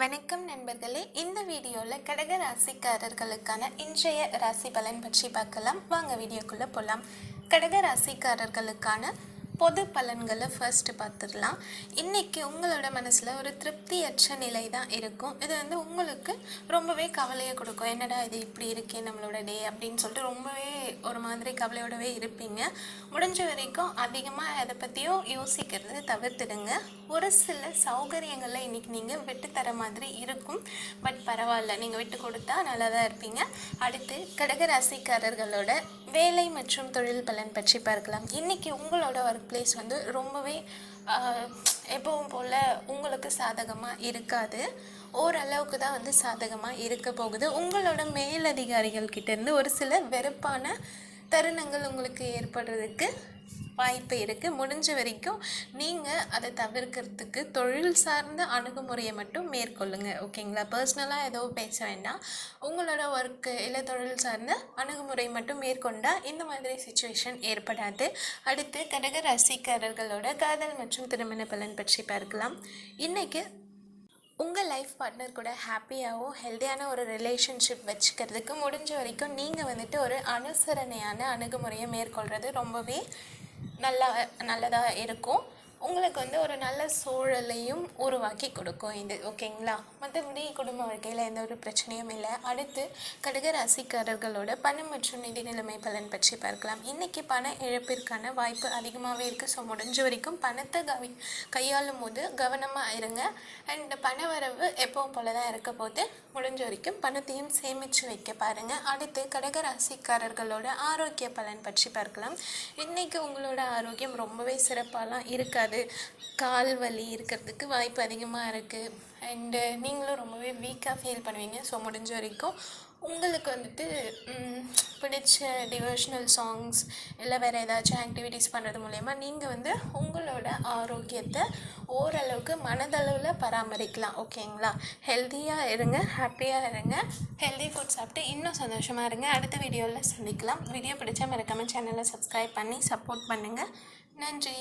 வணக்கம் நண்பர்களே. இந்த வீடியோவில் கடக ராசிக்காரர்களுக்கான இன்றைய ராசி பலன் பற்றி பார்க்கலாம். வாங்க வீடியோக்குள்ளே போகலாம் கடக ராசிக்காரர்களுக்கான பொது பலன்களை ஃபர்ஸ்ட் பார்த்துடலாம். இன்றைக்கி உங்களோட மனசில் ஒரு திருப்தியற்ற நிலை தான் இருக்கும். இது வந்து உங்களுக்கு ரொம்பவே கவலையை கொடுக்கும். என்னடா இது இப்படி இருக்கே நம்மளோட டே அப்படின்னு சொல்லிட்டு ரொம்பவே ஒரு மாதிரி கவலையோடவே இருப்பீங்க. முடிஞ்ச வரைக்கும் அதிகமாக அதை பற்றியும் யோசிக்கிறது தவிர்த்துடுங்க. ஒரு சில சௌகரியங்களை இன்றைக்கி நீங்கள் விட்டு தர மாதிரி இருக்கும். பட் பரவாயில்ல நீங்கள் விட்டு கொடுத்தா நல்லா தான் இருப்பீங்க. அடுத்து கடகராசிக்காரர்களோட வேலை மற்றும் தொழில் பலன் பற்றி பார்க்கலாம். இன்றைக்கி உங்களோட ஒர்க் பிளேஸ் வந்து ரொம்பவே எப்பவும் போல் உங்களுக்கு சாதகமாக இருக்காது. ஓரளவுக்கு தான் வந்து சாதகமாக இருக்க போகுது. உங்களோட மேலதிகாரிகள் கிட்ட ஒரு சில வெறுப்பான தருணங்கள் உங்களுக்கு ஏற்படுறதுக்கு வாய்ப்பு இருக்குது முடிஞ்ச வரைக்கும் நீங்கள் அதை தவிர்க்கிறதுக்கு தொழில் சார்ந்த அணுகுமுறையை மட்டும் மேற்கொள்ளுங்க. ஓகேங்களா? பர்சனலாக ஏதோ பேச வேண்டாம். உங்களோட ஒர்க்கு இல்லை தொழில் சார்ந்த அணுகுமுறை மட்டும் மேற்கொண்டால் இந்த மாதிரி சுச்சுவேஷன் ஏற்படாது. அடுத்து கடக ராசிக்காரர்களோட காதல் மற்றும் திருமண பலன் பற்றி பார்க்கலாம். இன்றைக்கு உங்கள் லைஃப் பார்ட்னர் கூட ஹாப்பியாகவும் ஹெல்த்தியான ஒரு ரிலேஷன்ஷிப் வச்சுக்கிறதுக்கு முடிஞ்ச வரைக்கும் நீங்கள் வந்துட்டு ஒரு அனுசரணையான அணுகுமுறையை மேற்கொள்கிறது ரொம்பவே நல்லா நல்லதாக இருக்கும். உங்களுக்கு வந்து ஒரு நல்ல சூழலையும் உருவாக்கி கொடுக்கும் இது ஓகேங்களா? மற்றபடி குடும்ப வாழ்க்கையில் எந்த ஒரு பிரச்சனையும் இல்லை. அடுத்து கடக ராசிக்காரர்களோட பணம் மற்றும் நிதி நிலைமை பலன் பற்றி பார்க்கலாம். இன்றைக்கி பண இழப்பிற்கான வாய்ப்பு அதிகமாகவே இருக்குது ஸோ முடிஞ்ச வரைக்கும் பணத்தை கவி கையாளும் போது கவனமாக இருங்க. அண்ட் பண வரவு எப்பவும் போல தான் இருக்க போது முடிஞ்ச வரைக்கும் பணத்தையும் சேமித்து வைக்க பாருங்கள் அடுத்து கடக ராசிக்காரர்களோட ஆரோக்கிய பலன் பற்றி பார்க்கலாம். இன்றைக்கி உங்களோட ஆரோக்கியம் ரொம்பவே சிறப்பாலாம் இருக்காது. கால் வலி இருக்கிறதுக்கு வாய்ப்பு அதிகமாக இருக்குது அண்டு நீங்களும் ரொம்பவே வீக்காக ஃபீல் பண்ணுவீங்க. ஸோ முடிஞ்ச வரைக்கும் உங்களுக்கு வந்துட்டு பிடிச்ச டிவோஷனல் சாங்ஸ் இல்லை வேறு ஏதாச்சும் ஆக்டிவிட்டீஸ் பண்ணுறது மூலயமா நீங்கள் வந்து உங்களோட ஆரோக்கியத்தை ஓரளவுக்கு மனதளவில் பராமரிக்கலாம். ஓகேங்களா ஹெல்த்தியாக இருங்க ஹாப்பியாக இருங்க. ஹெல்தி ஃபுட் சாப்பிட்டு இன்னும் சந்தோஷமாக இருங்க. அடுத்த வீடியோவில் சந்திக்கலாம். வீடியோ பிடிச்சா மறக்காமல் சேனலை சப்ஸ்கிரைப் பண்ணி சப்போர்ட் பண்ணுங்கள் நன்றி.